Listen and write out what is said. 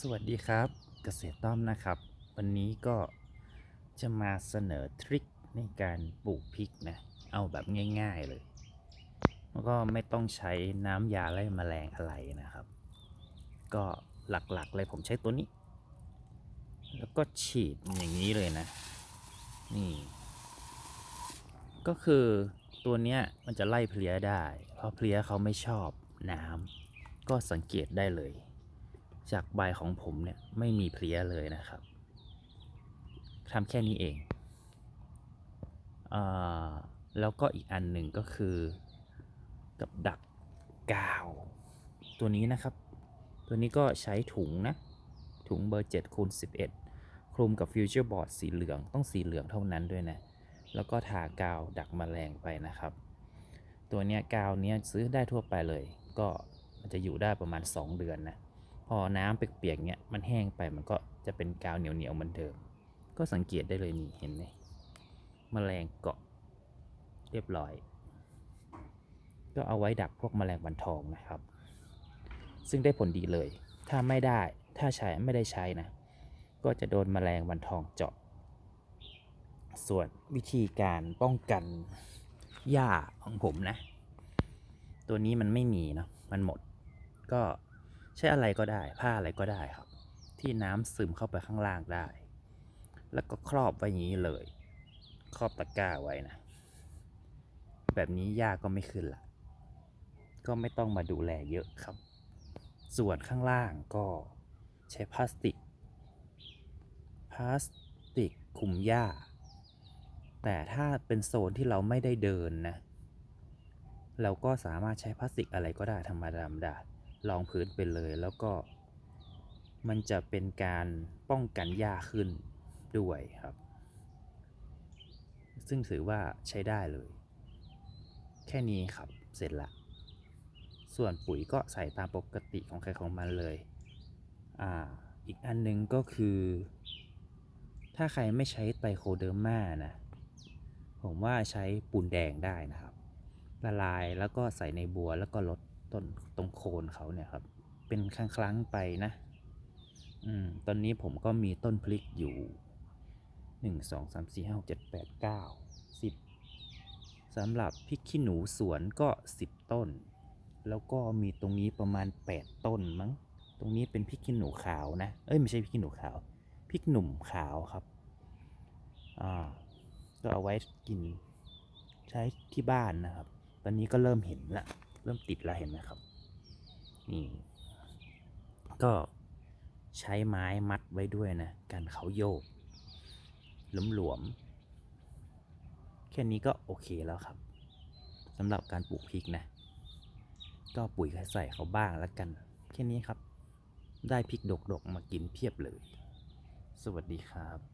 สวัสดีครับเกษตรต้อมนะครับ วันนี้ก็จะมาเสนอทริคในการปลูกพริกนะเอาแบบง่าย ๆเลย แล้วก็ไม่ต้องใช้น้ำยาไล่แมลงอะไรนะครับ ก็หลักๆเลยผมใช้ตัวนี้ แล้วก็ฉีดอย่างนี้เลยนะ นี่ ก็คือตัวเนี้ยมันจะไล่เพลี้ยได้ เพราะเพลี้ยเขาไม่ชอบน้ำก็สังเกตได้เลย จากใบของผมเนี่ยไม่มีเพลี้ยเลยนะครับทำแค่นี้เองอแล้วก็อีกอันหนึ่งก็คือ กับดักกาว ตัวนี้นะครับ ตัวนี้ก็ใช้ถุงนะ ถุงเบอร์7คูณ11 คลุมกับฟิวเจอร์บอร์ดสีเหลืองต้องสีเหลืองเท่านั้นด้วยนะ แล้วก็ทากาวดักแมลงไปนะครับ ตัวเนี้ยกาวเนี้ยซื้อได้ทั่วไปเลย ก็มันจะอยู่ได้ประมาณ 2 เดือนนะ พอน้ำเปียกๆเนี้ยมันแห้งไปมันก็จะเป็นกาวเหนียวๆเหมือนเดิม ก็สังเกตได้เลยนี่เห็นไหมแมลงเกาะเรียบร้อย ก็เอาไว้ดักพวกแมลงวันทองนะครับ ซึ่งได้ผลดีเลย ถ้าไม่ได้ถ้าใช้ไม่ได้ใช้นะ ก็จะโดนแมลงวันทองเจาะ ส่วนวิธีการป้องกันหญ้าของผมนะ ตัวนี้มันไม่มีเนาะมันหมดก็ ใช้อะไรก็ได้ ผ้าอะไรก็ได้ครับ ที่น้ำซึมเข้าไปข้างล่างได้ แล้วก็ครอบไว้อย่างนี้เลย ครอบตะกร้าไว้นะ แบบนี้หญ้าก็ไม่ขึ้นละก็ไม่ต้องมาดูแลเยอะครับ ส่วนข้างล่างก็ใช้พลาสติก พลาสติกคุมหญ้า แต่ถ้าเป็นโซนที่เราไม่ได้เดินนะ เราก็สามารถใช้พลาสติกอะไรก็ได้ธรรมดาธ รองพื้นไปเลย แล้วก็มันจะเป็นการป้องกันหญ้าขึ้นด้วยครับ ซึ่งถือว่าใช้ได้เลย แค่นี้ครับเสร็จละ ส่วนปุ๋ยก็ใส่ตามปกติของใครของมันเลยอ่าอีกอันนึงก็คือ ถ้าใครไม่ใช้ไตรโคเดอร์มานะผมว่าใช้ปูนแดงได้นะครับ ละลายแล้วก็ใส่ในบัวแล้วก็ลด ต้นตรงโคนเขาเนี่ยครับ เป็นครั้งครั้งๆไปนะ อืม ตอนนี้ผมก็มีต้นพลิกอยู่หนึ่งสองสามสี่ห้าหกเจ็ดแปดเก้าสิบสำหรับพริกขี้หนูสวนก็สิบต้น แล้วก็มีตรงนี้ประมาณแปดต้นมั้ง ตรงนี้เป็นพริกขี้หนูขาวนะ เอ้ยไม่ใช่พริกขี้หนูขาว พริกหนุ่มขาวครับ อ่า ก็เอาไว้กินใช้ที่บ้านนะครับ ตอนนี้ก็เริ่มเห็นละ เริ่มติดแล้วเห็นไหมครับ นี่ก็ใช้ไม้มัดไว้ด้วยนะกันเขาโยกหลวมๆแค่นี้ก็โอเคแล้วครับสำหรับการปลูกพริกนะ ก็ปุ๋ยใส่เขาบ้างแล้วกัน แค่นี้ครับ ได้พริกดกๆมากินเพียบเลย สวัสดีครับ